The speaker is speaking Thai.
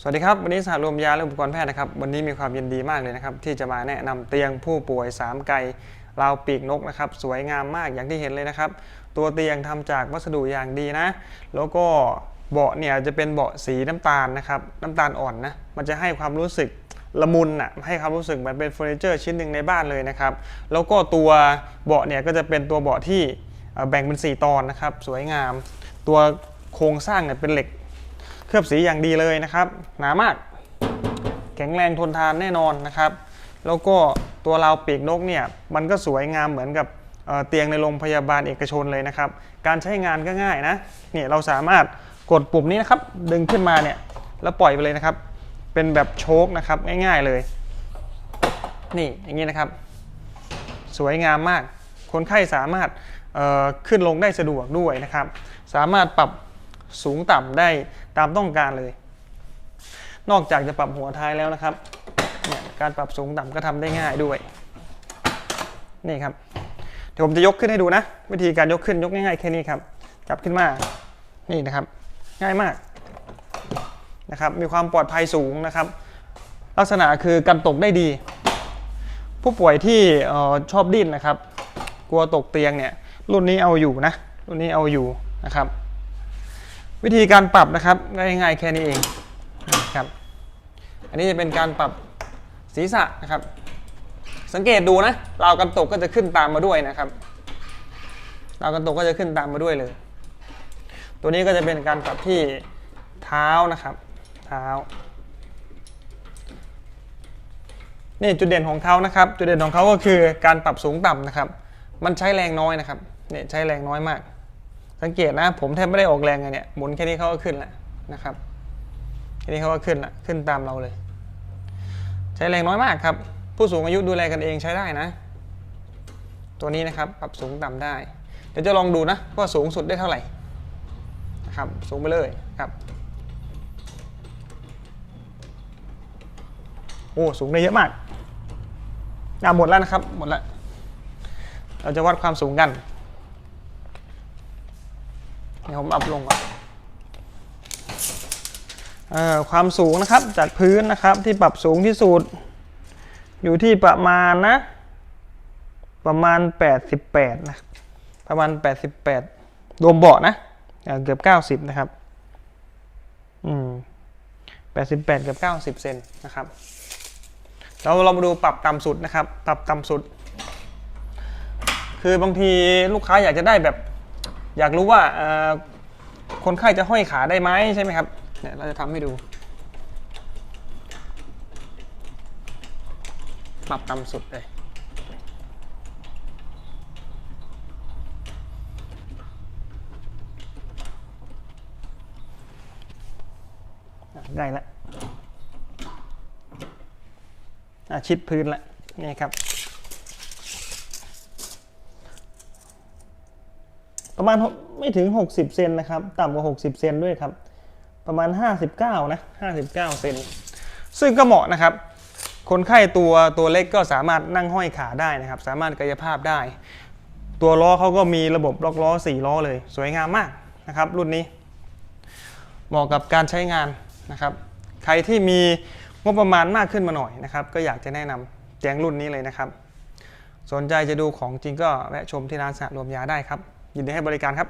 สวัสดีครับ วันนี้สหรวมยาและอุปกรณ์แพทย์นะครับ วันนี้มีความยินดีมากเลยนะครับ ที่จะมาแนะนำเตียงผู้ป่วย 3 ไกลราวปีกนกนะครับ สวยงามมากอย่างที่เห็นเลยนะครับ ตัวเตียงทำจากวัสดุอย่างดีนะ แล้วก็เบาะเนี่ยจะเป็นเบาะสีน้ำตาลนะครับน้ำตาลอ่อนนะมันจะให้ความรู้สึกละมุนอะให้ความรู้สึกเหมือนเป็นเฟอร์นิเจอร์ชิ้นหนึ่งในบ้านเลยนะครับ แล้วก็ตัวเบาะเนี่ยก็จะเป็นตัวเบาะที่แบ่งเป็น 4 ตอนนะครับ สวยงาม ตัวโครงสร้างเนี่ยเป็นเหล็ก เคลือบสีอย่างดีเลยนะครับ หนามาก แข็งแรงทนทานแน่นอนนะครับ แล้วก็ตัวราวปีกนกเนี่ยมันก็สวยงามเหมือนกับเเตียงในโรงพยาบาลเอกชนเลยนะครับ การใช้งานก็ง่ายนะเนี่ยเราสามารถกดปุ่มนี้นะครับ ดึงขึ้นมาเนี่ยแล้วปล่อยไปเลยนะครับ เป็นแบบโชคนะครับง่ายๆเลย นี่อย่างนี้นะครับ สวยงามมาก คนไข้สามารถขึ้นลงได้สะดวกด้วยนะครับ สามารถปรับ สูงต่ำได้ตามต้องการเลย นอกจากจะปรับหัวท้ายแล้วนะครับเนี่ยการปรับสูงต่ำก็ทำได้ง่ายด้วย นี่ครับ เดี๋ยวผมจะยกขึ้นให้ดูนะ วิธีการยกขึ้นยกง่ายๆแค่นี้ครับ จับขึ้นมา นี่นะครับ ง่ายมากนะครับ มีความปลอดภัยสูงนะครับ ลักษณะคือกันตกได้ดี ผู้ป่วยที่ชอบดิ้นนะครับ กลัวตกเตียงเนี่ย รุ่นนี้เอาอยู่นะ รุ่นนี้เอาอยู่นะครับ วิธีการปรับนะครับง่ายๆแค่นี้เองนะครับอันนี้จะเป็นการปรับศีรษะนะครับ สังเกตดูนะราวกันตกก็จะขึ้นตามมาด้วยนะครับราวกันตกก็จะขึ้นตามมาด้วยเลย ตัวนี้ก็จะเป็นการปรับที่เท้านะครับ เท้านี่จุดเด่นของเขานะครับ จุดเด่นของเขาก็คือการปรับสูงต่ำนะครับ มันใช้แรงน้อยนะครับเนี่ยใช้แรงน้อยมาก สังเกตนะ ผมแทบไม่ได้ออกแรงเลยเนี่ยหมุนแค่นี้เขาก็ขึ้นแล้วนะครับแค่นี้เขาก็ขึ้นละขึ้นตามเราเลย ใช้แรงน้อยมากครับ ผู้สูงอายุดูแลกันเองใช้ได้นะ ตัวนี้นะครับปรับสูงต่ำได้ เดี๋ยวจะลองดูนะว่าสูงสุดได้เท่าไหร่นะครับสูงไปเลยครับโอ้สูงได้เยอะมากอะหมดแล้วนะครับหมดแล้วเราจะวัดความสูงกัน เดี๋ยวผมอัพลงก่อนออความสูงนะครับจากพื้นนะครับที่ปรับสูงที่สุด อยู่ที่ประมาณนะ ประมาณ 88 นะ ประมาณ 88 รวมเบาะนะเเกือบ 90 นะครับอืม88 เกือบ 90 เซนนะครับเราเรามาดูปรับต่ำสุดนะครับ ปรับต่ำสุด คือบางทีลูกค้าอยากจะได้แบบ อยากรู้ว่าคนไข้จะห้อยขาได้ไหมใช่ไหมครับเนี่ยเราจะทำให้ดู ปรับต่ำสุดเลยได้แล้วชิดพื้นแล้วนี่ครับ ประมาณไม่ถึง 60 เซนนะครับ ต่ำกว่า 60 เซนด้วยครับ ประมาณ 59 นะ 59 เซน ซึ่งก็เหมาะนะครับ คนไข้ตัวตัวเล็กก็สามารถนั่งห้อยขาได้นะครับ สามารถกายภาพได้ ตัวล้อเขาก็มีระบบล็อกล้อ 4 ล้อเลย สวยงามมากนะครับ รุ่นนี้ เหมาะกับการใช้งานนะครับ ใครที่มีงบประมาณมากขึ้นมาหน่อยนะครับ ก็อยากจะแนะนำแจงรุ่นนี้เลยนะครับ สนใจจะดูของจริงก็แวะชมที่ร้านสหรวมยาได้ครับ ยินดีให้บริการครับ